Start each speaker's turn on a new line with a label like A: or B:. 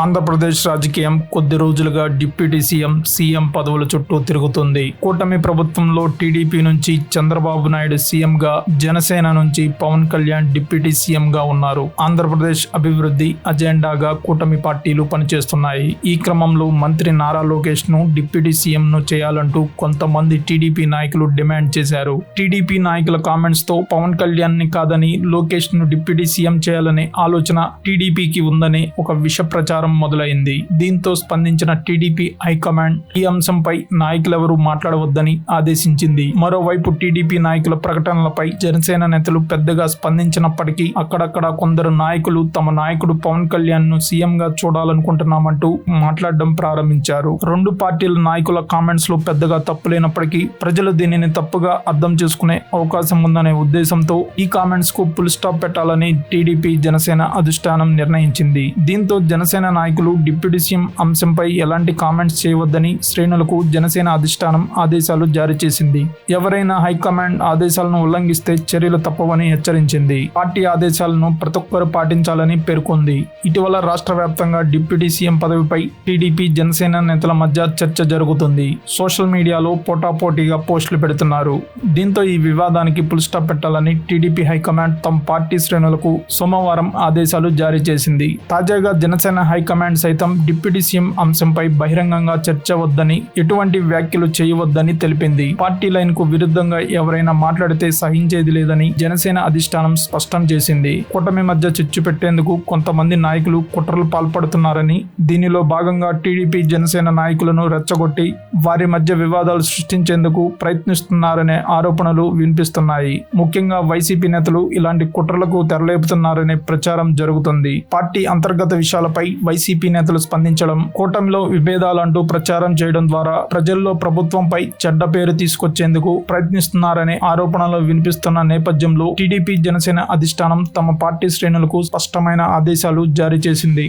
A: ఆంధ్రప్రదేశ్ రాజకీయం కొద్ది రోజులుగా డిప్యూటీ సీఎం సీఎం పదవుల చుట్టూ తిరుగుతుంది. కూటమి ప్రభుత్వంలో టీడీపీ నుంచి చంద్రబాబు నాయుడు సీఎంగా జనసేన నుంచి పవన్ కళ్యాణ్ డిప్యూటీ సీఎంగా ఉన్నారు. ఆంధ్రప్రదేశ్ అభివృద్ధి అజెండాగా కూటమి పార్టీలు పనిచేస్తున్నాయి. ఈ క్రమంలో మంత్రి నారా లోకేష్ను డిప్యూటీ సీఎం ను చేయాలంటూ కొంతమంది టీడీపీ నాయకులు డిమాండ్ చేశారు. టీడీపీ నాయకుల కామెంట్స్తో పవన్ కళ్యాణ్ని కాదని లోకేష్ను డిప్యూటీ సీఎం చేయాలనే ఆలోచన టీడీపీకి ఉందని ఒక విష ప్రచారం మొదలైంది. దీంతో స్పందించిన టీడీపీ హైకమాండ్ ఈ అంశంపై నాయకులెవరూ మాట్లాడవద్దని ఆదేశించింది. మరోవైపు టీడీపీ నాయకుల ప్రకటనలపై జనసేన నేతలు పెద్దగా స్పందించినప్పటికీ అక్కడక్కడ కొందరు నాయకులు తమ నాయకుడు పవన్ కళ్యాణ్ను సీఎం గా చూడాలనుకుంటున్నామంటూ మాట్లాడడం ప్రారంభించారు. రెండు పార్టీల నాయకుల కామెంట్స్లో పెద్దగా తప్పు లేనప్పటికీ ప్రజలు దీనిని తప్పుగా అర్థం చేసుకునే అవకాశం ఉందనే ఉద్దేశంతో ఈ కామెంట్స్కు ఫుల్ స్టాప్ పెట్టాలని టీడీపీ జనసేన అధిష్టానం నిర్ణయించింది. దీంతో జనసేన నాయకులు డిప్యూటీ సీఎం అంశంపై ఎలాంటి కామెంట్స్ చేయవద్దని శ్రేణులకు జనసేన అధిష్టానం ఆదేశాలు జారీ చేసింది. ఎవరైనా హైకమాండ్ ఆదేశాలను ఉల్లంఘిస్తే చర్యలు తప్పవని హెచ్చరించింది. పార్టీ ఆదేశాలను ప్రతి ఒక్కరు పాటించాలని పేర్కొంది. ఇటీవల రాష్ట్ర వ్యాప్తంగా డిప్యూటీ సీఎం పదవిపై టీడీపీ జనసేన నేతల మధ్య చర్చ జరుగుతుంది. సోషల్ మీడియాలో పోటాపోటీగా పోస్టులు పెడుతున్నారు. దీంతో ఈ వివాదానికి పులిస్టాప్ పెట్టాలని టీడీపీ హైకమాండ్ తమ పార్టీ శ్రేణులకు సోమవారం ఆదేశాలు జారీ చేసింది. తాజాగా జనసేన హైకమాండ్ సైతం డిప్యూటీ సీఎం అంశంపై బహిరంగంగా చర్చ వద్దని ఎటువంటి వ్యాఖ్యలు చేయవద్దని తెలిపింది. పార్టీ లైన్కు విరుద్ధంగా ఎవరైనా మాట్లాడితే సహించేది లేదని జనసేన అధిష్టానం స్పష్టం చేసింది. కూటమి మధ్య చిచ్చు పెట్టేందుకు కొంతమంది నాయకులు కుట్రలు పాల్పడుతున్నారని దీనిలో భాగంగా టీడీపీ జనసేన నాయకులను రెచ్చగొట్టి వారి మధ్య వివాదాలు సృష్టించేందుకు ప్రయత్నిస్తున్నారనే ఆరోపణలు వినిపిస్తున్నాయి. ముఖ్యంగా వైసీపీ నేతలు ఇలాంటి కుట్రలకు తెరలేపుతున్నారనే ప్రచారం జరుగుతుంది. పార్టీ అంతర్గత విషయాలపై వైసీపీ నేతలు స్పందించడం కూటమిలో విభేదాలంటూ ప్రచారం చేయడం ద్వారా ప్రజల్లో ప్రభుత్వంపై చెడ్డ పేరు తీసుకొచ్చేందుకు ప్రయత్నిస్తున్నారనే ఆరోపణలు వినిపిస్తున్న నేపథ్యంలో టీడీపీ జనసేన అధిష్టానం తమ పార్టీ శ్రేణులకు స్పష్టమైన ఆదేశాలు జారీ చేసింది.